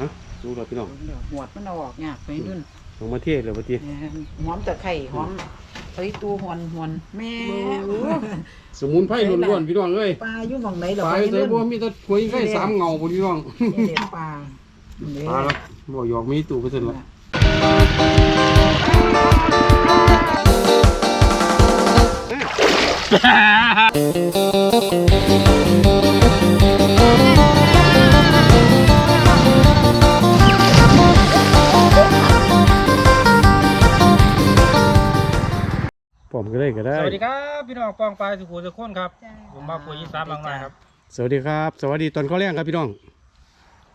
ฮะดูเราพี่น้องหมวดมันเอาออกยากไปรุ่นลงมาเทศเลยวันที่แม่นหอมตะไคร้หอมเฮ้ยตูหวนหวนแม่สมุนไพรล้วนๆพี่น้องเอ้ยปลาอยู่หม่องไหนดอกปลาไปใส่รุ่นบัวมีแต่หวยไข่สามเงาพุ่นพี่น้องนี่เด็ดปลาเด็ดปลาครับบ่หยอกมีตู้ไปเสร็จแล้วผม ก็ได้ก็ได้ สวัสดีครับพี่น้องปองปลายสุขุมสุขคนครับ ผมมาปุ๋ยสามบางหน่อยครับ สวัสดีครับ สวัสดีตอนข้อแรงครับพี่น้อง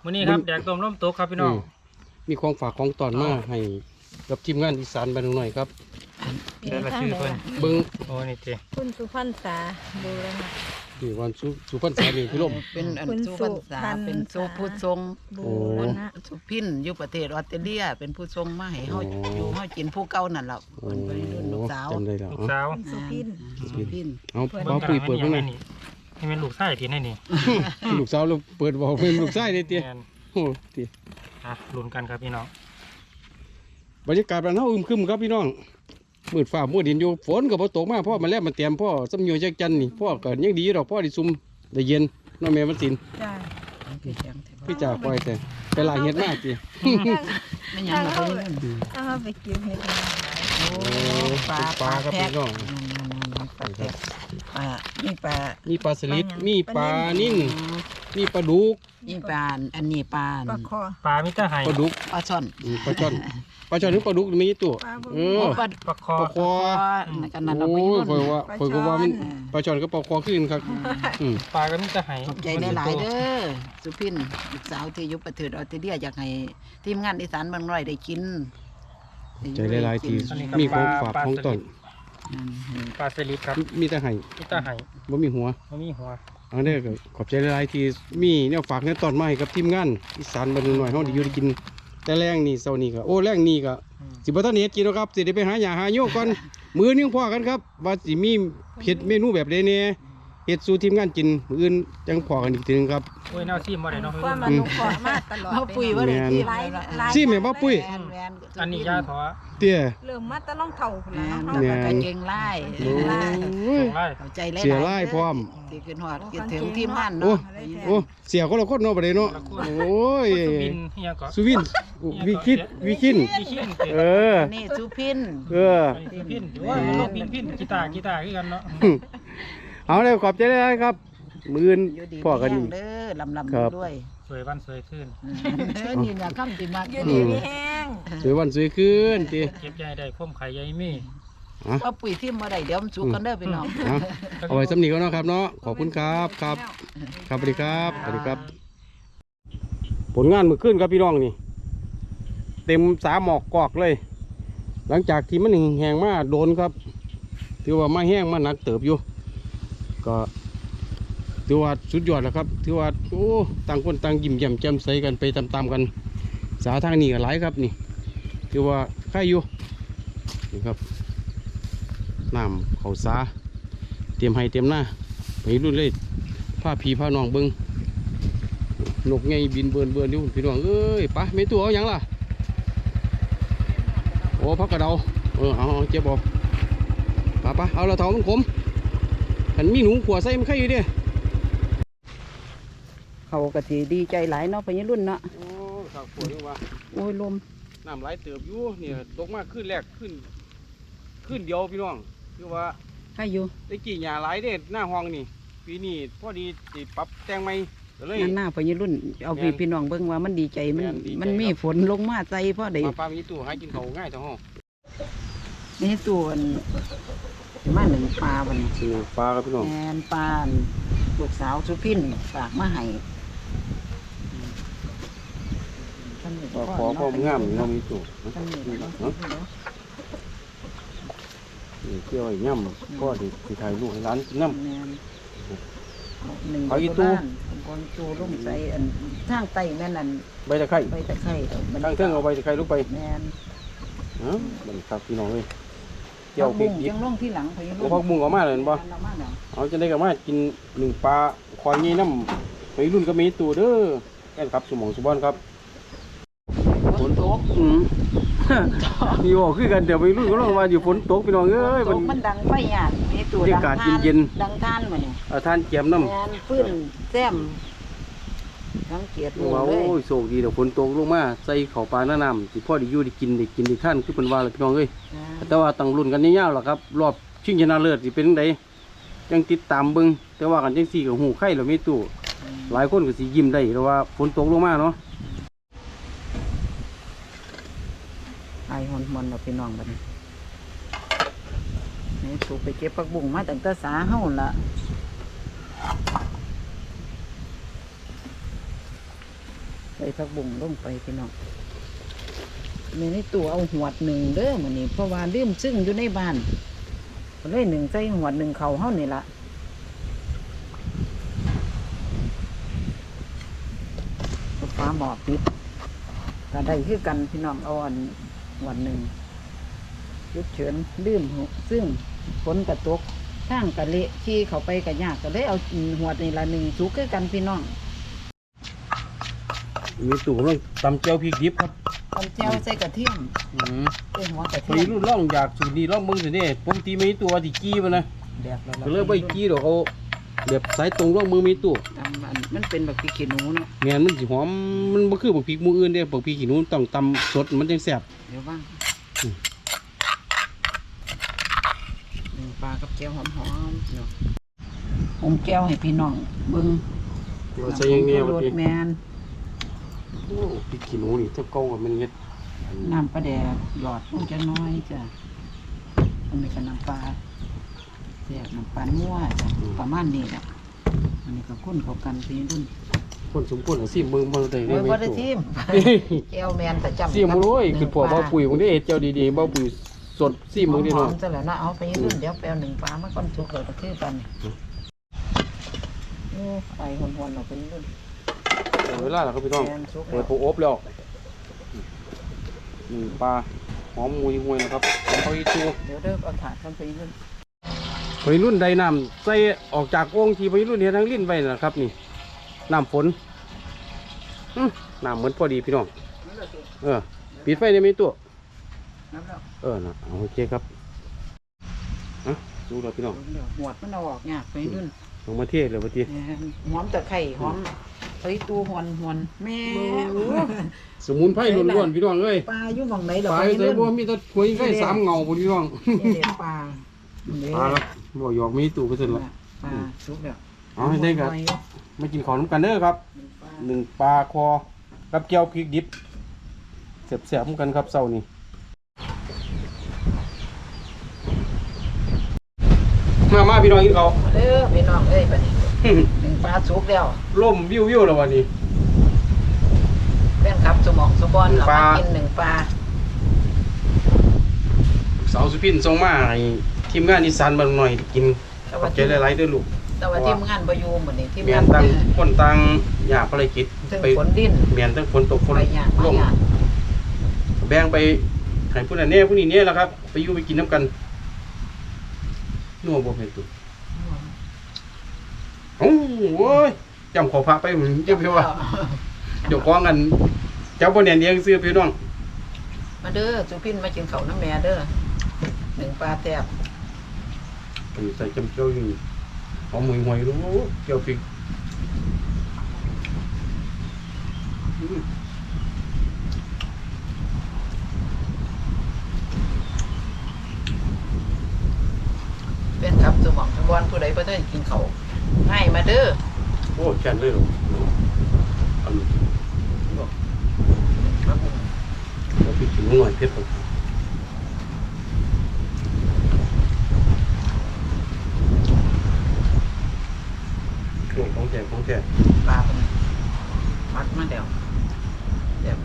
มื้อนี้ครับมื้อแดกต้มล้มตกครับพี่น้องมมีของฝากของตอนมาให้กับทีมงานอีสานบ้านหน่อยครับเดี๋ยวละชื่อเพิ่นเบิ้งโอ้นี่เจคุณสุพรรณษาบูรณะ ที่วันสุสุพรรณสามีพี่ลม เป็นอันคุณสุสุพรรณษาพรรณเป็นสุษาผู้ทรงบูโอ้รณะสุพินอยู่ประเทศออสเตรเลียเป็นผู้ทรงมาให้เฮาโอ้ อยู่เฮากินผู้เก่านั่นแหละโอ้เพิ่นไปรุ่นลูกสาวจำได้แล้วลูกเอาสาวคุณสุพิน สุพินเอาเปิดเอาปุยเปิดเบิ่เพิ่งงหน่อยนี่ให้เป็นลูกชายทีนี่นี่ลูกสาวเราเปิดบอกเป็นลูกชายเด้เตี้ยแม่นโอ้เตี้ยอะลุ้นกันครับพี่น้องบรรยากาศบ้านเฮาอึมครึมครับพี่น้อง มืดฟ้ามืดดินอยู่ฝนก็บ่ตกมาพ่อมาแล้วมาเตรียมพ่อสำเนียงจักจันนี่พ่อก็ยังดีดอกพ่อได้ซุ่มได้เย็นน้องแม่มันสินจ้าพี่แจงพี่จ่าปล่อยแต่ไปลาเฮ็ดมากติไม่หยังหรอกเพิ่นรุ่นถ้าเขาไปกินเห็ดมาโอ้ปลาปปลาลาครับแพะพี่น้องปลาแพะปลานี่ปลามีปลาสลิดมีปลานิ่น มีปลาดุกนี่ปลาอันนี้ปลาปลาคอปลามิตรไห้ปลาดุกปลาช่อนอืมปลาช่อนปลาช่อนหรือปลาดุกมีตัวปลาบ่เอมีอปลาปลาคอปลาคอกันนั่นเราโอ้ไปยรุ่นข่อยว่าข่อยก็ว่ามันปลาช่อนก็ปลาคอขึ้นครับอืมปลาก็มิตรไห้ขอบใจหลายๆเด้อสุพินลูกสาวที่อยู่ประเทศออสเตรเลียอยากให้ทีมงานอีสานเมืองน้อยได้กินใจหลายๆทีมีของฝากของตอนอืมปลาสลิดครับมีแต่ให้มิตรไห้บ่มีหัวบ่มีหัว อันนี้ก็ขอบใจหลายๆที่มีแนวฝากแนวตอนมาให้กับทีมงานอีสานบ้านหน่อยเฮาได้อยู่ได้กิน แต่แรงนี่เซานี่ก็โอ้แรงนี่ก็สิบ่ทันเฮ็ดกินหรอกครับสิได้ไปหาหญ้าหาโยกก่อนมื้อนึงพอกันครับว่าสิมีเฮ็ดเมนูแบบใดแหน่ เฮ็ดสู่ทีมงานกินมื้ออื่นจังพอกันอีกทีนึงครับ โอ้ยแนวซีมบ่ได้เนาะความมันนุเคราะห์มาตลอดเอาปุ๋ยว่าได้ที่หลายหลายสิแม่บ่ปุ้ยแม่นแม่นอันนี้ยาถอเตี้ย เริ่มมาแตะล่องเท่าพุ่นแม่แล้วนเนาะ แล้วเฮาก็เก่งไล่โอ้ยไล่เข้าใจหลายๆเสียหลายพร้อมที่ขึ้นฮอดคิดถึงทีมงานโอ้ เนาะโอ้ เสียคนละคนเนาะบ่ได้เนาะ โอ้ย สุบินเฮียก็สุวินวิคิดวิคินวิคินเออนี่สุพิน เอออันนี้คือพินหรือว่ามันลงพินพินกีตาร์กีตาร์คือกันเนาะ เอาเลยขอบใจหลายๆครับมื้ออื่นอยู่ดีพอกันมีอีกแรงเด้อลำลำครับด้วยสวยวันสวยขึ้นเออนี่นะคำที่มากอยู่ดีมีแห้งสวยวันสวยคืนติเก็บใหญ่ได้พ่มไข่ใหญ่มีว่าปุ๋ยที่มาได้เดี๋ยวมันสุกกันเด้อพี่น้อง เอาเอาไว้สำนีก็นาะครับเนาะขอบคุณครับครับ ครับสวัสดีครับสวัสดีครับ ผลงานมือขึ้นครับพี่น้องนี่ เต็มสามหมอกกอกเลย หลังจากที่มันแห้งๆมาโดนครับ ถือว่ามาแห้งมาหนักเติบอยู่ ก็ถือว่าสุดยอดแล้วครับถือว่าโอ้ต่างคนต่างยิ้มแย้มแจ่มใสกันไปตามๆกัน สาทางนี้ก็หลายครับนี่ถือว่าใครอยู่นี่ครับน้ำเขาสาเตรียมให้เตรียมหน้าไปรุ่นเลยผ้าผีผ้านองเบิงนกไงบินเบินเบินอยู่พี่น้องเอ้ยปะไม่ตัวเอาหยังล่ะโอ้พักกระเดาเออเอาเจ็บบอกปะปะเอาละเถามันขม อันมีหนูขัวใส่มันไข่อยู่เด้เขาก็สิดีใจหลายเนาะพญรุ่นเนาะโอ้ข้าวขัวนี่ว่าโอ้ยลมน้ำไหลเติบอยู่เนี่ยตกมาขึ้นแรกขึ้น ขึ้นเดียวพี่น้องคือว่าให้อยู่ตะกี้หญ้าหลายเด้หน้าห้องนี่ปีนี้พอดีสิปรับแต่งใหม่เลยนั่นหน้าพญรุ่นเอาพี่พี่น้องเบิ่งว่ามันดีใจมันมันมีฝนลงมาใจพ่อได้มาปลามีตู้ให้กินเขาง่ายจังห้องนี่ตัวน มาหนึ่งปลาบัดนี้สิปลาครับพี่น้องแมนปลาอันลูกสาวสุพินฝากมาให้ปลาขอความงามนี่เรามีตู้ท่านนี่เนาะนี่เกี่ยวไอ้ย่ำพ่อดีสิถ่ายรูปให้ร้านกินน้แม่นหนึ่งเอาอีตู้ บ้านคนตูร่มใส่อันทางไตแม่นอันำใบตะไคร้ใบตะไคร้ดอกมันทางเทิงเอาใบตะไคร้ลงไปแม่นเอ้าบันครับพี่น้องเลย เกี่ยวผักเก็บุ้กงยิบยังลงที่หลังพญาเอาพักบุ้งออกมาเลยเห็นบ่เอามาแล้วเอาจะได้กับมากินหนึ่งปลาควายงี้น้ำไปรุ่นก็มีตู้เด้อแอนครับสมองสุบอนครับตกอืมมีบอกคือกันเดี๋ยวไปรุ่นก็ลองว่าอยู่ฝนตกพี่น้องเอ้ยตมันกมันดังไฟหยาดมีตัวบรรดัยากาศทานเย็นดังทานมาเนี่ยเอาท่านแจมน้ำงานฟื้นแซม สังเกตดูว่าเลโอ้ยยโชคดีเดี๋ยวฝนตกลงมาใส่ข้าวปลาหน้าน้ำสิพ่อได้อยู่ได้กินได้กินได้ท่านคือเป็นว่าเลยพี่น้องเอ้ยแต่ว่าต้องรุ่นกันยาวๆหรอกครับรอบชิงชนะเลิศสิเป็นไดยังติดตามเบิ่งแต่ว่ากันจังซี่กับหูไข่เราไม่ตู้หลายคนก็สิยิ้มได้แต่ว่าฝนตกลงมาเนาะไอหอนมันเราพี่น้องบัดนี้นี่ถูกไปเก็บผักบุ้งมาตั้งแต่สาเฮาละ ใส่ผักบุ้งลงไปพี่น้องมีในตัวเอาหัวดหนึ่งเด้อมันนี่เพราะว่าลืมซึ่งอยู่ในบ้านก็เลยหนึ่งใส่หวดหนึ่งเขาเฮานี่ละฟ้าหมอกปิดก็ได้คือกันพี่น้องเอาอันหวหนึ่งยุดเฉินลืมหซึ่งฝนกระตกทางกะเละที่เขาไปกะยากก็เลยเอาหัวดนี่ละหนึ่งสุกคือกันพี่น้อง มีตู้กำลังตำเจียวพริกดิบครับตำเจียวใส่กระเทียมอืมใส่หัวกระไปเทียมรุ่นล่องอยากสูตรนี้ล่องเบิ่งสิเด้ปกติมีตัวที่กี้มันนะแบบละก็เลยบ่กี้ดอกเอาแบบสายตรงล่องมือมีตู้ตำอันมันเป็นแบบพริกขี้หนูเนาะแม่นมันสิหอมมันบ่คือบักพริกหมู่อื่นเด้บักพริกขี้หนูต้องตำสดมันจังแซ่บเดี๋ยวบ้างอืมหนึ่งปลากับแก้วหอมๆเนาะผมแก้วให้พี่น้องเบิ่งว่าใส่อย่างเนี้ยโรบัดดนี้แมน โอ้พริกขี้หนูนี่เจ้าเก่าก็มันเฮ็ดน้ำปลาแดกหยอดลงจะน้อยจ้ะอันนี้ก็น้ำปลาแซ่บน้ำปลานัวจ้ะประมาณนี้แหละอันนี้ก็คุ้นเข้ากันพี่รุ่นคนสมควรสิเบิ่งบ่ได้โอ้ยไม่บ่ได้ตู้ทิมแก้วแมนประจำซีมึงด้วยคือพอเบาปุ๋ยมึงได้เฮ็ดเจ้าดีๆเบาปุ๋ยสดซีมึงดีหอเนาะมๆซะแล้วเนาะเอาไปรุ่นเดี๋ยวแปลหนึ่งปลามาก่อนสุกเลยก็คือกันนี่โอ้ไฟหวนๆเราไปรุ่น เอาเวลาแล้วครับพี่น้องแมนสุกเปิแล้ดวผูอบแล้วนี่ปลาหอมมุยหวยนะครับหอมพออีตัวเดี๋ยวเด้อเอาถาดกันไปรุ่นวัยรุ่นใดน้ำใส่ออกจากโอ่งที่วัยรุ่นเฮ็ดทั้งลิ้นไว้นะครับ นี่น้ำฝนอื้อน้ำเหมือนพอดีพี่น้องนั่นแหละสิเออปิดไฟได้ไหมตัวน้ำแล้วเออนะเอาโอเคครับอะดูแล้วพี่น้องหวดมันเอาออกยากไปรุ่นลงมาเทศเลยพอดีแม่นหอมตะไคร้หอม เฮ้ยตูหวนหวนแม่สมุนไพรล้วนๆพี่น้องเอ้ยปลาอยู่หม่องไหนเหรอปลาใส่บัวมีแต่หวยไข่สามเงาพอดีพี่น้องนี่เด็ดปลาเนี่ยปลาครับบ่หยอกมีตู้ไปเสร็จแล้วปลาสุกแล้วเอาให้ได้ครับหอยอยู่มากินของน้ำกันเด้อครับปลาหนึ่งปลาคอกับเกี๊ยวพริกดิบเสียบๆกันครับเศร้านี้มามาพี่น้องกินเขาวเด้อพี่น้องเอ้ยปลานี้หนึ่ง ปลาสุกแล้วล่มวิววิวแล้ววันนี้ แฟนครับสมองสุบอนเราปลามากินหนึ่งปลาสาวสุพินส่งมาให้ทีมงานอีสานบางหน่อยกินแต่ขอว่าบใจที่หลายๆเด้อลูกแต่ว่าทีมงานประยูมเหมือนนี้ทีมเมียงานนตั้งคนตั้งอยากภารกิจถึงไปฝนดิ้นเมียนตั้งฝนตกฝนไปยากลมางยากแบ่งไปให้ผู้นั้นแน่ผู้นี้แน่แล้วครับ ไปอยู่ไปกินน้ำกันนัวบ่เผ็ดตุ โอ้โว้ยจำขอพระไปผมเจ้าพี่ว่าเดี๋ยวกองกันเจ้าบ่แน่นเดียงซื้อพี่น้อง มาเด้อสุพินมากินข้าวน้ำแม่เด้อหนึ่งปลาแซ่บไปใส่จำเจ้าอยู่หอมหวยหวยรู้เจียวพริกอืมเป็นครับสมองสุบอนผู้ใดบ่ได้กินข้าว ให้มาเด้อโอ้แค่นเลยเหรออันนี้ครับเอาพริกถึงหน่อยเผ็ดไปโอ้ของแก่ของแก่ปลาเป็นมัดมาเดียวเดี๋ยว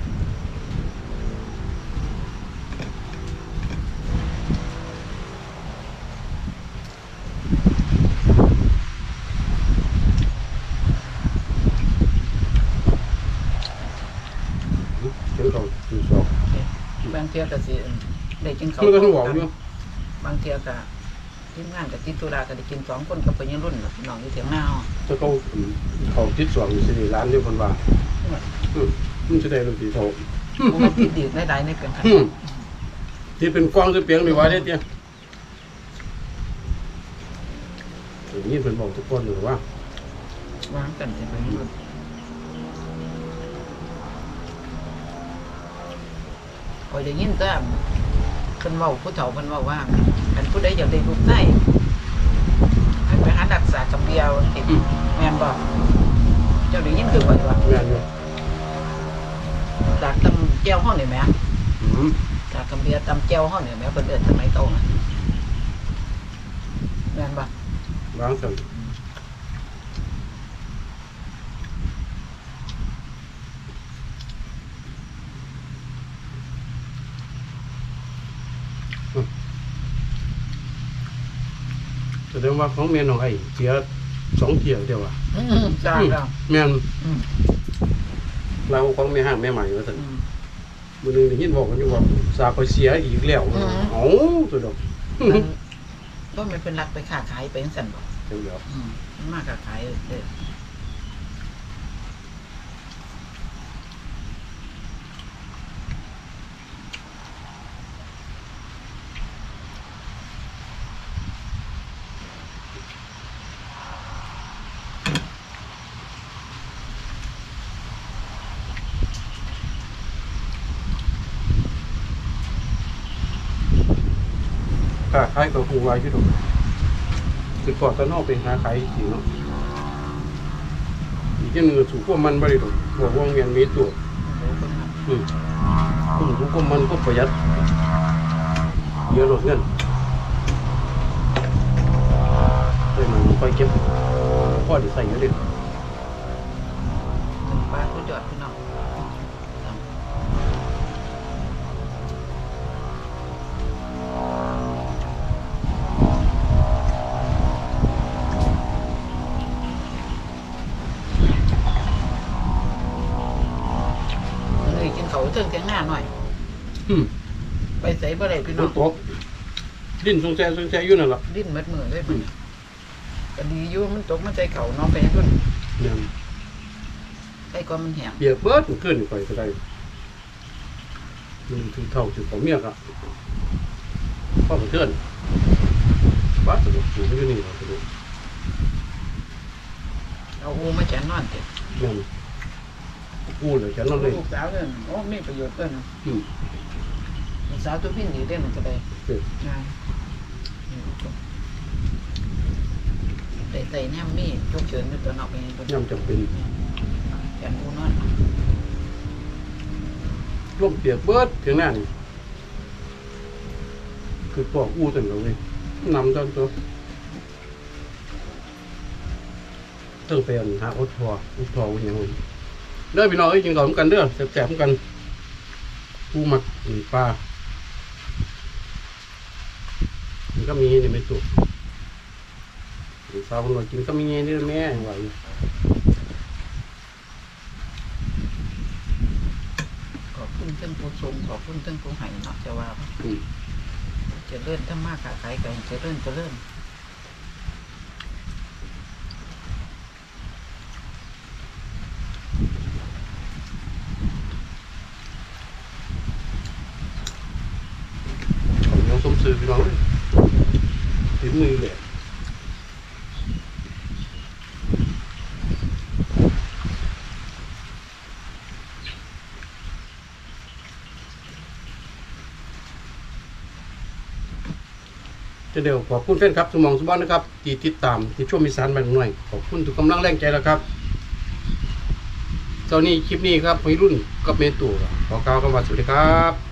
เจ้าเขาดูสอบบาง เที่ยก็สิได้กินข้าวมันก็ต้องบอกอยู่บางเที่ยก็ทีมงานกับติดธุระก็ได้กินสองคนกับเพิ่นยังรุ่นน่ะพี่น้องอยู่เถียงหน้าเอาเจ้าเขาเขาติดสวงอยู่สิร้านเดียวคนว่าอืมมันจะได้รู้สีเท่ามันติดดีได้หลายในเป็นขันอืมที่เป็นกวางคือเปียงดีกว่าเด้เตี้ยอย่างนี้เป็นบอกทุกคนอยู่ว่า วางกันจะเป็นรุ่น โอ้ยได้ยินแต่เพิ่นเว้าผู้เฒ่าเพิ่นเว้าว่าอันผู้ใดอยากได้ลูกไส้ให้ไปหารักษากับเบียวติดแม่นบ่เจ้าได้ยินคือว่าว่าแม่นอยู่จากตำแก้วห้องนี่แหมอืมจากกับเบียร์ตำแก้วห้องนี่แหมเพิ่นเอิ้นสมัยโตน่ะแม่นบ่วางสั่น แสดงว่าของแม่น้องไอ้เสียสองเที่ยวเดียวอะอืมจ้าแล้วแม่นอืมเราของแม่ห้างแม่ใหม่ว่าสั่นอืม มือหนึงได้ยินบอกกันอยู่ว่าสาคอยเสียอีกแล้วอืม เอ้าตัวดอกมันก็มันเป็นรักไปค้าขายไปจังซั่นบ่เดี๋ยวเดี๋ยวอืมมันมากค้าขายเด้อ ค้าขายกับครูไว้ที่ดอกคือก่อนตอนอกเป็นค้าขายจริงเนาะอีกอย่างหนึงก็ถูกพวกมันบริดอกบอกว่าเงินมีตัวอืมคุณถูกพวกมันก็ประหยัดเยอะลดเงินเลยมันค่อยเก็บพ่อได้ใส่เยอะเลยถึงปลาสุดยอด กินเขาวเทิงเทียงหน้าหน่อย อืมไปใส่บ่ได้พี่ฝน้อนงตกดิ้นสงแสสงแสอยู่นั่นแหละดิ้นมัดมือเลยมันก็ดีอยู่มันตกมันใจเข่าเน้องไปให้เพิ่นเนี่ยใส่ก่อนมันแหงเบียกเบิดขึ้นไปก็ได้มันถือเท่าถือของเมียกอะพ่อมาเทือนบ้าสนุกอยู่ไม่ยู่นี่หรอกสนุกเอาอูมาแจนนอนเต็เนี่ย กูเลยฉันนั่นเลยลูกสาวเนี่ยโอ้มีประโยชน์เพิ่นอืมลูกสาวตัวพี่นี่เด้มันก็ได้เอองานได้ใส่แนมมีทุกเชิญด้วยตัวเนอกไปให้เพิ่นย่ำจำเป็นแจนอูนอนร่มเปียกเบิดถึงหน้านี่คือปอกอู้ตันเราเลยนำจนตัวต้องเป็นหาอดทออดทอวันยังไง เด้อพี่น้องเอ้ยกินก่อนกันเด้อแสบๆกันผู้หมักอืมปลามันก็มีนี่ไม่ตุกสาวคนเรากินก็มีเงี้ยนี่แม่ไหวอยู่ขอบคุณเทั้งผู้ชมขอบคุณเทั้งผู้ให้เนาะจะว่าอืมเจะเลื่อนทั้งมากขาขายกันจะเลื่อนจะเลื่อน ของยังสมซื้อพี่น้องเลยถึงมือเลย จะเดี๋ยวขอบคุณแฟนครับสมองสมบัตินะครับที่ติดตามที่ช่วงมีสารบางหน่อยขอบคุณทุกกำลังแรงใจแล้วครับตอนนี้คลิปนี้ครับวัยรุ่นกับเมตัวขอกล่าวคำว่าสวัสดีครับ